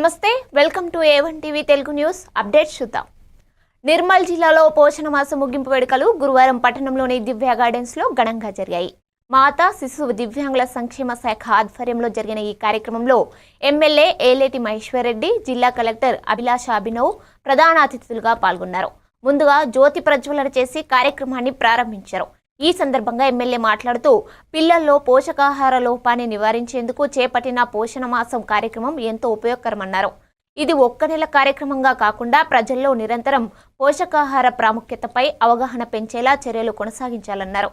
నమస్తే welcome to A one TV Telugu news. Update చూద్దాం. నిర్మల్ జిల్లాలో పోషణ మాస ముగింపు వేడుకలు గురువారం పట్టణంలోని దివ్య గార్డెన్స్లో ఘనంగా జరిగాయి. మాతా శిశువు దివ్యాంగుల సంక్షేమ శాఖ ఆధ్వర్యంలో జరిగిన ఈ కార్యక్రమంలో ఎమ్మెల్యే ఏలేటి మహేశ్వర్రెడ్డి జిల్లా కలెక్టర్ అభిలాష అభినవ్ ప్రధాన అతిథులుగా పాల్గొన్నారు. ముందుగా జ్యోతి ప్రజ్వలన చేసి కార్యక్రమాన్ని ప్రారంభించారు. ఈ సందర్భంగా ఎమ్మెల్యే మాట్లాడుతూ పిల్లల్లో పోషకాహార లోపాన్ని నివారించేందుకు చేపట్టిన పోషణ మాసం కార్యక్రమం ఎంతో ఉపయోగకరమన్నారు. ఇది ఒక్క నెల కార్యక్రమంగా కాకుండా ప్రజల్లో నిరంతరం పోషకాహార ప్రాముఖ్యతపై అవగాహన పెంచేలా చర్యలు కొనసాగించాలన్నారు.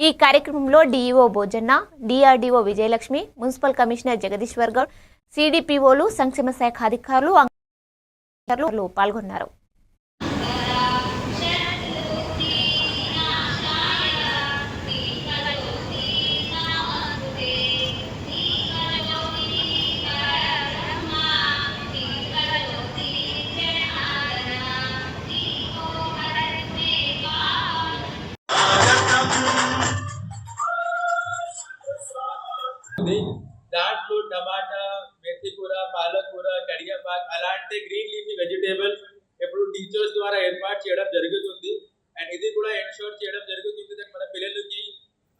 ఈ కార్యక్రమంలో DEO Bhojanna DRDO Vijayalakshmi municipal commissioner Jagadishwar Goud సిడిపిఓలు సంక్షేమ శాఖ అధికారులు పాల్గొన్నారు. అలాంటి గ్రీన్ లీఫీ వెజిటేబుల్ ఎప్పుడు టీచర్స్ ద్వారా ఏర్పాటు చేయడం జరుగుతుంది. అండ్ ఇది కూడా ఎన్షూర్ చేయడం జరుగుతుంది దట్ మన పిల్లలకి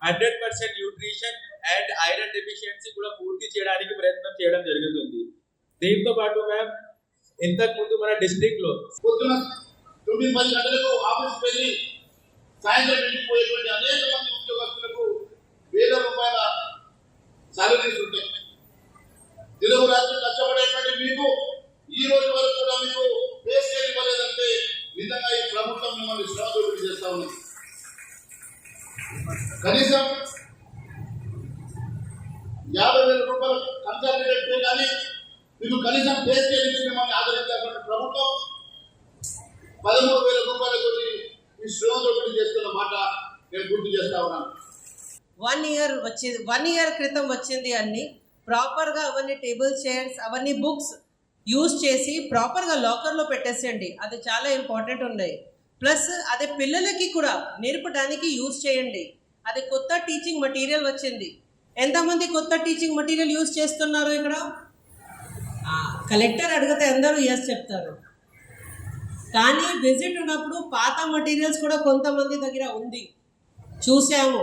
hundred percent nutrition and iron deficiency కూడా పూర్తి చేయడానికి ప్రయత్నం చేయడం జరుగుతుంది. దీంతో పాటు మ్యామ్ ఇంతకు ముందు మన డిస్ట్రిక్ట్లో పొద్దున తొమ్మిది పది గంటలకు ఆఫీస్కి వెళ్ళి సాయంత్రం అనేక మంది ఉద్యోగస్తులకు వేల రూపాయల సాలరీస్ ఉంటాయి తెలుగు రాత్రి కష్టపడేటువంటి మీకు ఈ రోజు వరకు కూడా మీకు పే స్కేల్ ఇవ్వలేదంటే నిజంగా ఈ ప్రభుత్వం మిమ్మల్ని శ్రమ దోపిడీ చేస్తా ఉంది. కనీసం యాభై వేల రూపాయలు కన్సల్టేట్ పే కానీ మీకు కనీసం పే ఇచ్చి మిమ్మల్ని ఆదరించాల్సిన ప్రభుత్వం పదమూడు వేల రూపాయలతో ఈ శ్రమ దోపిడీ చేస్తున్న మాట నేను గుర్తు చేస్తా ఉన్నాను. వన్ ఇయర్ వచ్చింది వన్ ఇయర్ క్రితం వచ్చింది అన్ని. ప్రాపర్గా అవన్నీ టేబుల్ చైర్స్ అవన్నీ బుక్స్ యూజ్ చేసి ప్రాపర్గా లాకర్లో పెట్టేసేయండి. అది చాలా ఇంపార్టెంట్ ఉన్నాయి. ప్లస్ అదే పిల్లలకి కూడా నేర్పడానికి యూజ్ చేయండి. అది కొత్త టీచింగ్ మటీరియల్ వచ్చింది. ఎంతమంది కొత్త టీచింగ్ మటీరియల్ యూజ్ చేస్తున్నారు ఇక్కడ? కలెక్టర్ అడిగితే అందరూ ఎస్ చెప్తారు. కానీ విజిట్ ఉన్నప్పుడు పాత మటీరియల్స్ కూడా కొంతమంది దగ్గర ఉంది. చూసాము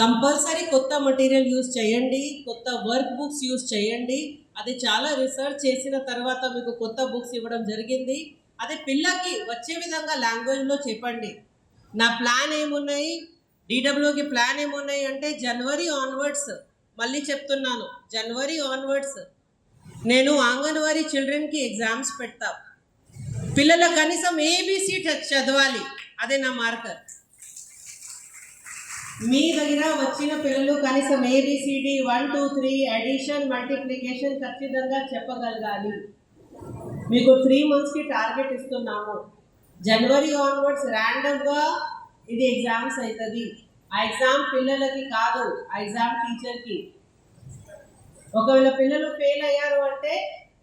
కంపల్సరీ కొత్త మటీరియల్ యూస్ చేయండి. కొత్త వర్క్ బుక్స్ యూస్ చేయండి. అది చాలా రీసెర్చ్ చేసిన తర్వాత మీకు కొత్త బుక్స్ ఇవ్వడం జరిగింది. అదే పిల్లకి వచ్చే విధంగా లాంగ్వేజ్లో చెప్పండి. నా ప్లాన్ ఏమున్నాయి? డీడబ్ల్యూకి ప్లాన్ ఏమున్నాయి అంటే జనవరి ఆన్వర్డ్స్. మళ్ళీ చెప్తున్నాను జనవరి ఆన్వర్డ్స్. నేను అంగన్వాడీ చిల్డ్రన్కి ఎగ్జామ్స్ పెడతా. పిల్లల కనీసం ఏబీసీ చదవాలి. అదే నా మార్కర్. మీ దగ్గర వచ్చిన పిల్లలు కనీసం A B C D one two three addition multiplication ఖచ్చితంగా చెప్పగలగాలి. మీకు త్రీ మంత్స్కి టార్గెట్ ఇస్తున్నాము. జనవరి ఆన్వర్డ్స్ ర్యాండమ్గా ఇది ఎగ్జామ్స్ అవుతుంది ఆ ఎగ్జామ్ పిల్లలకి కాదు ఆ ఎగ్జామ్ టీచర్కి ఒకవేళ పిల్లలు ఫెయిల్ అయ్యారు అంటే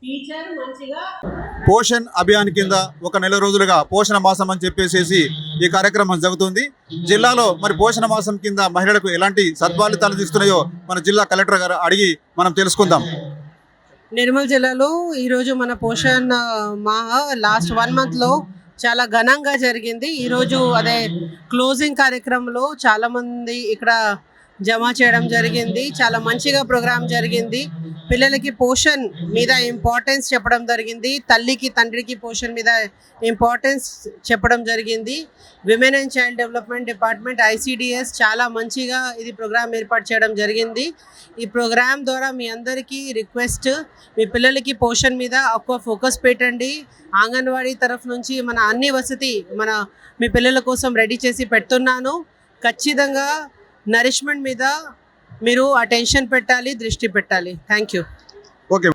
టీచర్ మంచిగా పోషన్ అభియాన్ కింద ఒక నెల రోజులుగా పోషణ మాసం అని చెప్పేసి ఈ కార్యక్రమం జరుగుతుంది. జిల్లాలో మరి పోషణ మాసం కింద మహిళలకు ఎలాంటి సద్ఫలితాలు తీస్తున్నాయో మన జిల్లా కలెక్టర్ గారు అడిగి మనం తెలుసుకుందాం. నిర్మల్ జిల్లాలో ఈరోజు మన పోషణ్ మాహ లాస్ట్ వన్ మంత్లో చాలా ఘనంగా జరిగింది. ఈరోజు అదే క్లోజింగ్ కార్యక్రమంలో చాలామంది ఇక్కడ జమ చేయడం జరిగింది. చాలా మంచిగా ప్రోగ్రామ్ జరిగింది. పిల్లలకి పోషన్ మీద ఇంపార్టెన్స్ చెప్పడం జరిగింది. తల్లికి తండ్రికి పోషన్ మీద ఇంపార్టెన్స్ చెప్పడం జరిగింది. Women and child development department ICDS చాలా మంచిగా ఇది ప్రోగ్రామ్ ఏర్పాటు చేయడం జరిగింది. ఈ ప్రోగ్రామ్ ద్వారా మీ అందరికీ రిక్వెస్ట్ మీ పిల్లలకి పోషన్ మీద ఎక్కువ ఫోకస్ పెట్టండి. ఆంగన్వాడీ తరఫు నుంచి మన అన్ని వసతి మన మీ పిల్లల కోసం రెడీ చేసి పెడుతున్నాను. ఖచ్చితంగా నరిష్మెంట్ మీద మీరు అటెన్షన్ పెట్టాలి దృష్టి పెట్టాలి. Thank you okay